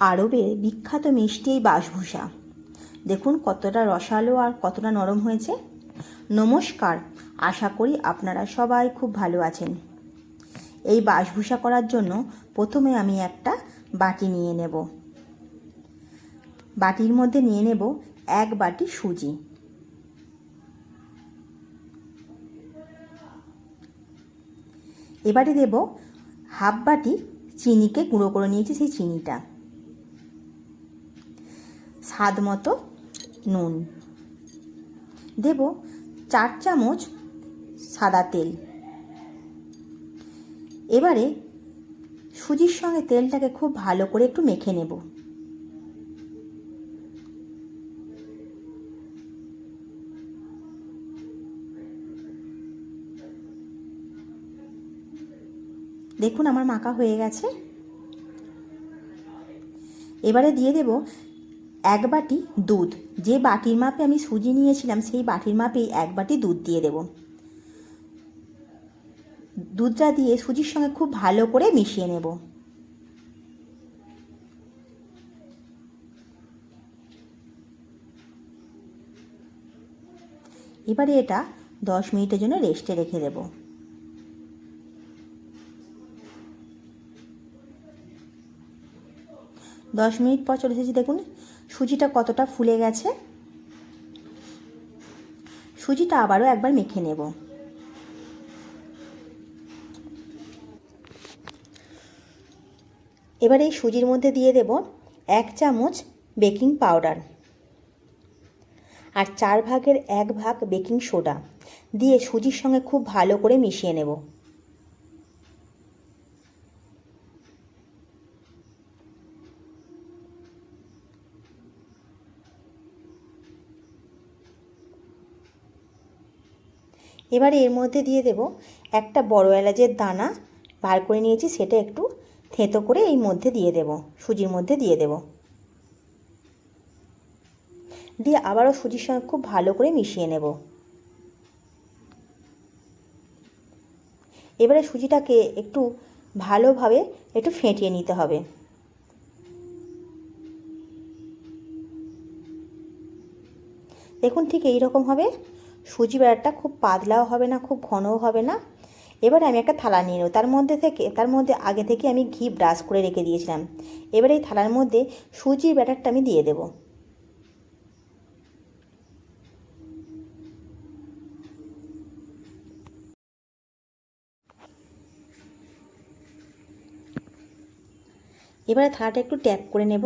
আরবের বিখ্যাত মিষ্টি এই বাসভূষা। দেখুন কতটা রসালো আর কতটা নরম হয়েছে। নমস্কার, আশা করি আপনারা সবাই খুব ভালো আছেন। এই বাসভূষা করার জন্য প্রথমে আমি একটা বাটি নিয়ে নেব। বাটির মধ্যে নিয়ে নেব এক বাটি সুজি। এবারে দেব হাফ বাটি চিনিকে গুঁড়ো করে নিয়েছি সেই চিনিটা। স্বাদ মতো নুন। দেব চার চামচ সাদা তেল। এবারে সুজির সঙ্গে তেলটাকে খুব ভালো করে একটু মেখে নেব। দেখুন আমার মাখা হয়ে গেছে। এবারে দিয়ে দেব এক বাটি দুধ। যে বাটির মাপে আমি সুজি নিয়েছিলাম, সেই বাটির মাপেই এক বাটি দুধ দিয়ে দেব। দুধটা দিয়ে সুজির সঙ্গে খুব ভালো করে মিশিয়ে নেব। এবারে এটা দশ মিনিটের জন্য রেস্টে রেখে দেবো। দশ মিনিট পর চলে এসেছি, দেখুন সুজিটা কতটা ফুলে গেছে? সুজিটা আবারও একবার মেখে নেব। এবার এই সুজির মধ্যে দিয়ে দেব এক চামচ বেকিং পাউডার আর চার ভাগের এক ভাগ বেকিং সোডা দিয়ে সুজির সঙ্গে খুব ভালো করে মিশিয়ে নেব। এবারে এর মধ্যে দিয়ে দেব একটা বড় এলাচের দানা। বার করে নিয়েছি, সেটা একটু থেঁতো করে এই মধ্যে দিয়ে দেব, সুজির মধ্যে দিয়ে দেব। দিয়ে আবারও সুজির সঙ্গে খুব ভালো করে মিশিয়ে নেব। এবারে সুজিটাকে একটু ভালোভাবে একটু ফেটিয়ে নিতে হবে। দেখুন ঠিক এই রকম হবে। সুজি ব্যাটারটা খুব পাতলাও হবে না, খুব ঘনও হবে না। এবারে আমি একটা থালা নিয়ে নেব। তার মধ্যে থেকে, তার মধ্যে আগে থেকে আমি ঘি ব্রাশ করে রেখে দিয়েছিলাম। এবারে এই থালার মধ্যে সুজির ব্যাটারটা আমি দিয়ে দেব। এবারে থালাটা একটু ট্যাপ করে নেব।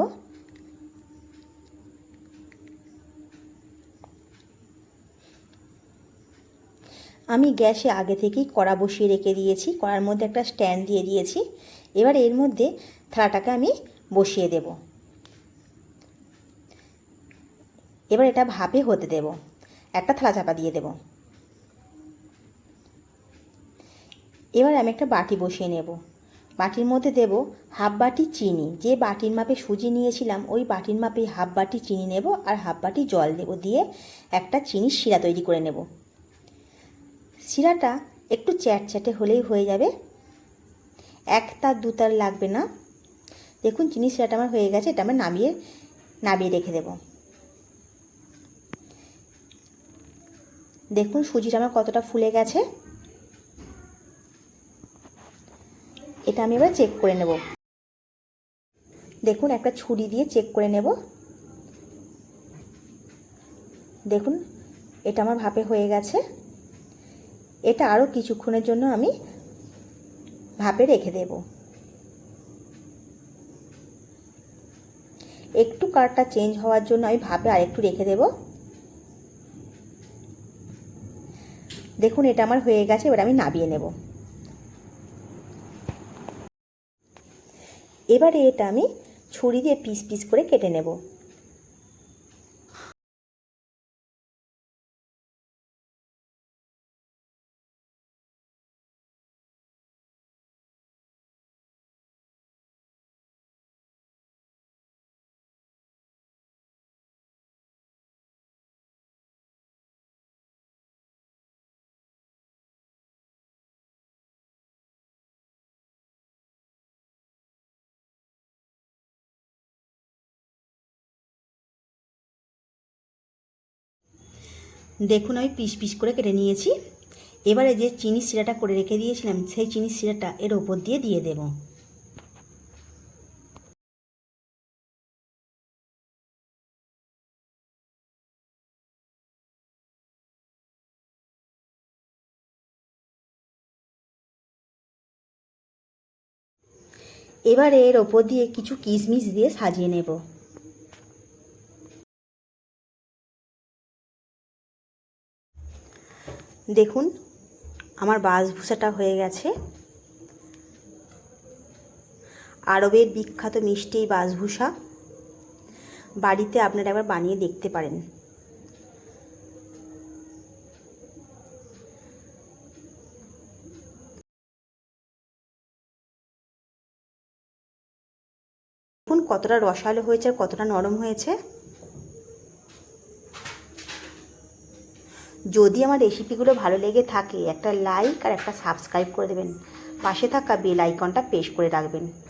আমি গ্যাসে আগে থেকেই কড়া বসিয়ে রেখে দিয়েছি, কড়ার মধ্যে একটা স্ট্যান্ড দিয়ে দিয়েছি। এবার এর মধ্যে থালাটাকে আমি বসিয়ে দেব। এবার এটা ভাপে হতে দেব। একটা থালা চাপা দিয়ে দেব। এবার আমি একটা বাটি বসিয়ে নেব। বাটির মধ্যে দেব হাফ বাটি চিনি। যে বাটির মাপে সুজি নিয়েছিলাম, ওই বাটির মাপে হাফ বাটি চিনি নেব আর হাফ বাটি জল দেব দিয়ে একটা চিনির শিরা তৈরি করে নেব। শিরাটা একটু চ্যাটচ্যাটে হলেই হয়ে যাবে। এক তার দু তার লাগবে না। দেখুন, চিনি শিরাটা আমার হয়ে গেছে, এটা আমি নামিয়ে নামিয়ে রেখে দেব। দেখুন, সুজিটা আমার কতটা ফুলে গেছে। এটা আমি এবার চেক করে নেব। দেখুন, একটা ছুরি দিয়ে চেক করে নেব। দেখুন, এটা আমার ভাপে হয়ে গেছে। এটা আরও কিছুক্ষণের জন্য আমি ভাপে রেখে দেব। একটু কালারটা চেঞ্জ হওয়ার জন্য আমি ভাপে আরেকটু রেখে দেব। দেখুন, এটা আমার হয়ে গেছে, এবার আমি নাবিয়ে নেব। এবারে এটা আমি ছুরি দিয়ে পিস পিস করে কেটে নেব। দেখুন আমি পিস পিস করে কেটে নিয়েছি। এবারে যে চিনি শিরাটা করে রেখে দিয়েছিলাম, সেই চিনি শিরাটা এর ওপর দিয়ে দিয়ে দেব। এবারে এর ওপর দিয়ে কিছু কিশমিশ দিয়ে সাজিয়ে নেব। দেখুন, আমার বাসভূষাটা হয়ে গেছে। আরবের বিখ্যাত মিষ্টি এই বাসভূষা। বাড়িতে আপনারা একবার বানিয়ে দেখতে পারেন। দেখুন কতটা রসালো হয়েছে আর কতটা নরম হয়েছে। যদি আমার রেসিপিগুলো ভালো লেগে থাকে, একটা লাইক আর একটা সাবস্ক্রাইব করে দেবেন। পাশে থাকা বেল আইকনটা প্রেস করে রাখবেন।